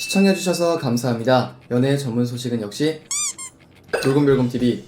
시청해주셔서 감사합니다. 연애 전문 소식은 역시 돌곰별곰TV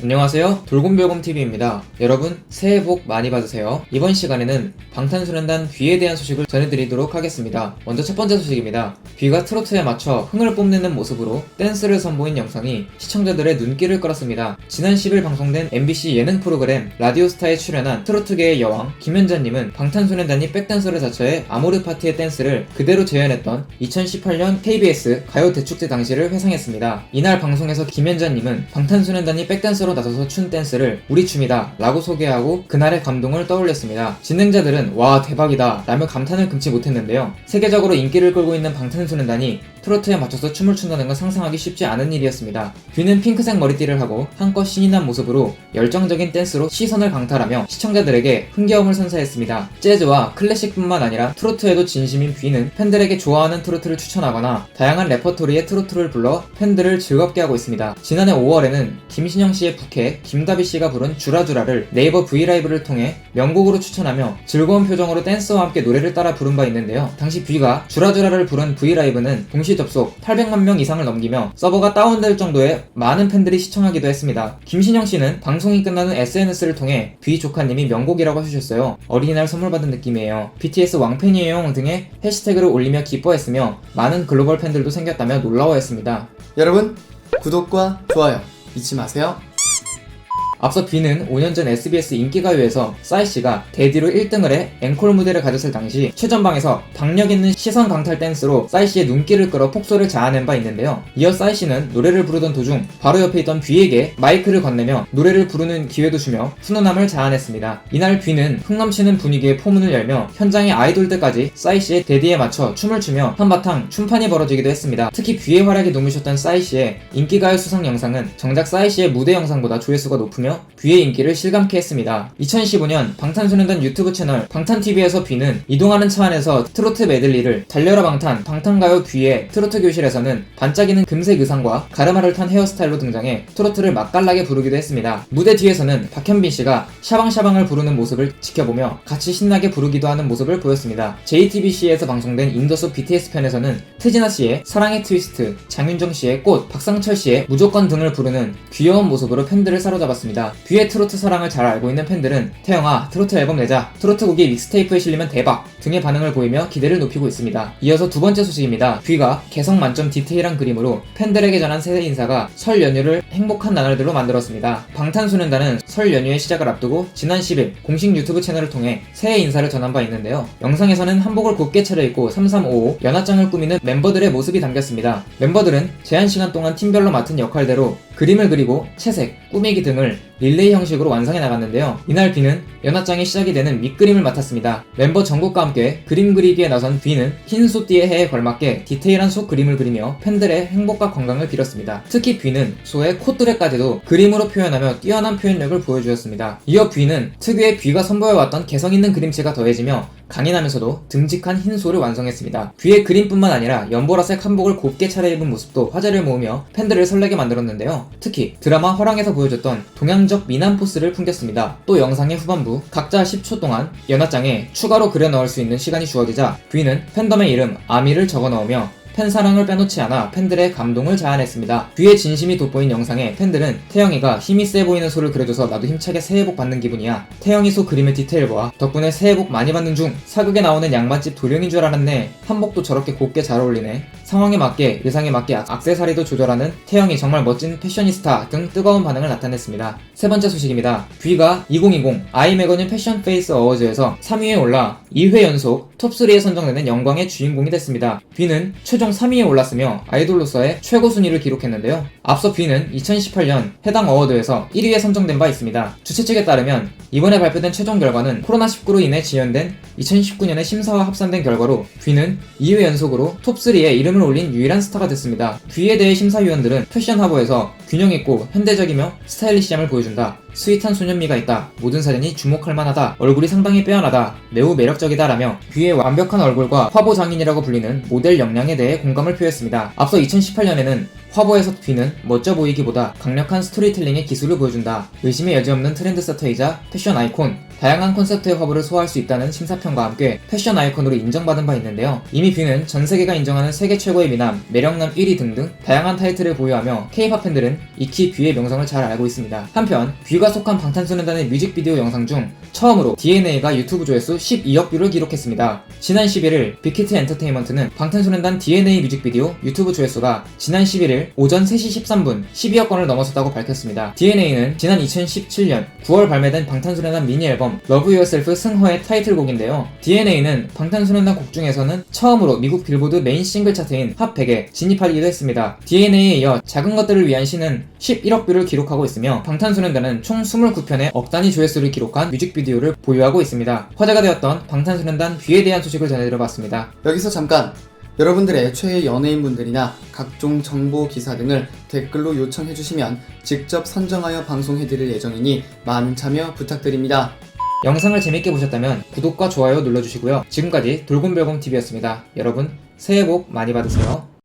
안녕하세요. 돌곰별곰TV입니다. 여러분, 새해 복 많이 받으세요. 이번 시간에는 방탄소년단 뷔에 대한 소식을 전해드리도록 하겠습니다. 먼저 첫 번째 소식입니다. 뷔가 트로트에 맞춰 흥을 뽐내는 모습으로 댄스를 선보인 영상이 시청자들의 눈길을 끌었습니다. 지난 10일 방송된 MBC 예능 프로그램 라디오스타에 출연한 트로트계의 여왕 김연자님은 방탄소년단이 백댄서를 자처해 아모르 파티의 댄스를 그대로 재현했던 2018년 KBS 가요 대축제 당시를 회상했습니다. 이날 방송에서 김연자님은 방탄소년단이 백댄서로 나서서 춘 댄스를 우리 춤이다 라고 소개하고 그날의 감동을 떠올렸습니다. 진행자들은 와 대박이다 라며 감탄을 금치 못했는데요. 세계적으로 인기를 끌고 있는 방탄소년단이 트로트에 맞춰서 춤을 춘다는 건 상상하기 쉽지 않은 일이었습니다. 뷔는 핑크색 머리띠를 하고 한껏 신이 난 모습으로 열정적인 댄스로 시선을 강탈하며 시청자들에게 흥겨움을 선사했습니다. 재즈와 클래식뿐만 아니라 트로트에도 진심인 뷔는 팬들에게 좋아하는 트로트를 추천하거나 다양한 레퍼토리의 트로트를 불러 팬들을 즐겁게 하고 있습니다. 지난해 5월에는 김신영 씨의 부캐 김다비 씨가 부른 주라주라를 네이버 브이라이브를 통해 명곡으로 추천하며 즐거운 표정으로 댄스와 함께 노래를 따라 부른 바 있는데요. 당시 뷔가 주라주라를 부른 브이라이브는 동시 접속 800만 명 이상을 넘기며 서버가 다운될 정도의 많은 팬들이 시청하기도 했습니다. 김신영 씨는 방송이 끝나는 SNS를 통해 뷔 조카님이 명곡이라고 해주셨어요. 어린이날 선물 받은 느낌이에요. BTS 왕팬이에요 등의 해시태그를 올리며 기뻐했으며 많은 글로벌 팬들도 생겼다며 놀라워했습니다. 여러분 구독과 좋아요 잊지 마세요. 앞서 뷔는 5년 전 SBS 인기가요에서 싸이씨가 데뷔로 1등을 해 앵콜 무대를 가졌을 당시 최전방에서 박력 있는 시선 강탈 댄스로 싸이씨의 눈길을 끌어 폭소를 자아낸 바 있는데요. 이어 싸이씨는 노래를 부르던 도중 바로 옆에 있던 뷔에게 마이크를 건네며 노래를 부르는 기회도 주며 훈훈함을 자아냈습니다. 이날 뷔는 흥넘치는 분위기의 포문을 열며 현장의 아이돌들까지 싸이씨의 데뷔에 맞춰 춤을 추며 한바탕 춤판이 벌어지기도 했습니다. 특히 뷔의 활약이 눈부셨던 싸이씨의 인기가요 수상 영상은 정작 싸이씨의 무대 영상보다 조회수가 높으며 뷔의 인기를 실감케 했습니다. 2015년 방탄소년단 유튜브 채널 방탄TV에서 뷔는 이동하는 차 안에서 트로트 메들리를 달려라 방탄, 방탄가요 뷔의 트로트 교실에서는 반짝이는 금색 의상과 가르마를 탄 헤어스타일로 등장해 트로트를 맛깔나게 부르기도 했습니다. 무대 뒤에서는 박현빈 씨가 샤방샤방을 부르는 모습을 지켜보며 같이 신나게 부르기도 하는 모습을 보였습니다. JTBC에서 방송된 인더스 BTS 편에서는 트지나 씨의 사랑의 트위스트, 장윤정 씨의 꽃, 박상철 씨의 무조건 등을 부르는 귀여운 모습으로 팬들을 사로잡았 습니다. 뷔의 트로트 사랑을 잘 알고 있는 팬들은 태영아 트로트 앨범 내자 트로트 곡이 믹스테이프에 실리면 대박 등의 반응을 보이며 기대를 높이고 있습니다. 이어서 두 번째 소식입니다. 뷔가 개성 만점 디테일한 그림으로 팬들에게 전한 새해 인사가 설 연휴를 행복한 나날들로 만들었습니다. 방탄소년단은 설 연휴의 시작을 앞두고 지난 10일 공식 유튜브 채널을 통해 새해 인사를 전한 바 있는데요. 영상에서는 한복을 곱게 차려입고 3355 연하장을 꾸미는 멤버들의 모습이 담겼습니다. 멤버들은 제한 시간 동안 팀별로 맡은 역할대로 그림을 그리고 채색, 꾸미기 등을 릴레이 형식으로 완성해 나갔는데요. 이날 비는 연합장이 시작이 되는 밑그림을 맡았습니다. 멤버 전국과 함께 그림 그리기에 나선 비는 흰 소띠의 해에 걸맞게 디테일한 소 그림을 그리며 팬들의 행복과 건강을 빌었습니다. 특히 비는 소의 콧뚜레까지도 그림으로 표현하며 뛰어난 표현력을 보여주었습니다. 이어 비는 특유의 비가 선보여왔던 개성 있는 그림체가 더해지며 강인하면서도 듬직한 흰 소를 완성했습니다. 뒤에 그림뿐만 아니라 연보라색 한복을 곱게 차려입은 모습도 화제를 모으며 팬들을 설레게 만들었는데요. 특히 드라마 허랑에서 보여줬던 동양적 미남 포스를 풍겼습니다. 또 영상의 후반부 각자 10초 동안 연하장에 추가로 그려 넣을 수 있는 시간이 주어지자 뷔는 팬덤의 이름 아미를 적어 넣으며 팬 사랑을 빼놓지 않아 팬들의 감동을 자아냈습니다. 뷔의 진심이 돋보인 영상에 팬들은 태영이가 힘이 세 보이는 소를 그려줘서 나도 힘차게 새해 복 받는 기분이야. 태영이 소 그림의 디테일 보아 덕분에 새해 복 많이 받는 중 사극에 나오는 양맛집 도령인 줄 알았네. 한복도 저렇게 곱게 잘 어울리네. 상황에 맞게 의상에 맞게 악- 악세사리도 조절하는 태영이 정말 멋진 패셔니스타 등 뜨거운 반응을 나타냈습니다. 세 번째 소식입니다. 뷔가 2020 아이매거진 패션 페이스 어워즈에서 3위에 올라 2회 연속 톱3에 선정되는 영광의 주인공이 됐습니다. 뷔는 최종 3위에 올랐으며 아이돌로서의 최고 순위를 기록했는데요. 앞서 뷔는 2018년 해당 어워드에서 1위에 선정된 바 있습니다. 주최 측에 따르면 이번에 발표된 최종 결과는 코로나19로 인해 지연된 2019년의 심사와 합산된 결과로 뷔는 2회 연속으로 톱3에 이름을 올린 유일한 스타가 됐습니다. 뷔에 대해 심사위원들은 패션 하버에서 균형 있고 현대적이며 스타일리시함을 보여준다. 스윗한 소년미가 있다. 모든 사진이 주목할 만하다. 얼굴이 상당히 빼어나다. 매우 매력적이다라며 뷔의 완벽한 얼굴과 화보 장인이라고 불리는 모델 역량에 대해 공감을 표했습니다. 앞서 2018년에는 화보에서 뷔는 멋져 보이기보다 강력한 스토리텔링의 기술을 보여준다. 의심의 여지 없는 트렌드 세터이자 패션 아이콘, 다양한 콘셉트의 화보를 소화할 수 있다는 심사평과 함께 패션 아이콘으로 인정받은 바 있는데요. 이미 뷔는 전 세계가 인정하는 세계 최고의 미남, 매력남 1위 등등 다양한 타이틀을 보유하며 K-팝 팬들은 익히 뷔의 명성을 잘 알고 있습니다. 한편 뷔가 속한 방탄소년단의 뮤직비디오 영상 중 처음으로 DNA가 유튜브 조회수 12억 뷰를 기록했습니다. 지난 11일 빅히트 엔터테인먼트는 방탄소년단 DNA 뮤직비디오 유튜브 조회수가 지난 11일 오전 3시 13분 12억 건을 넘어섰다고 밝혔습니다. DNA는 지난 2017년 9월 발매된 방탄소년단 미니 앨범 Love Yourself 승허의 타이틀곡인데요. DNA는 방탄소년단 곡 중에서는 처음으로 미국 빌보드 메인 싱글 차트인 핫 100에 진입하기도 했습니다. DNA에 이어 작은 것들을 위한 시는 11억 뷰를 기록하고 있으며 방탄소년단은 총 29편의 억 단위 조회수를 기록한 뮤직비디오를 보유하고 있습니다. 화제가 되었던 방탄소년단 뷔에 대한 소식을 전해드려봤습니다. 여기서 잠깐 여러분들의 최애 연예인분들이나 각종 정보 기사 등을 댓글로 요청해 주시면 직접 선정하여 방송해 드릴 예정이니 많은 참여 부탁드립니다. 영상을 재밌게 보셨다면 구독과 좋아요 눌러주시고요. 지금까지 돌곰별곰TV였습니다. 여러분 새해 복 많이 받으세요.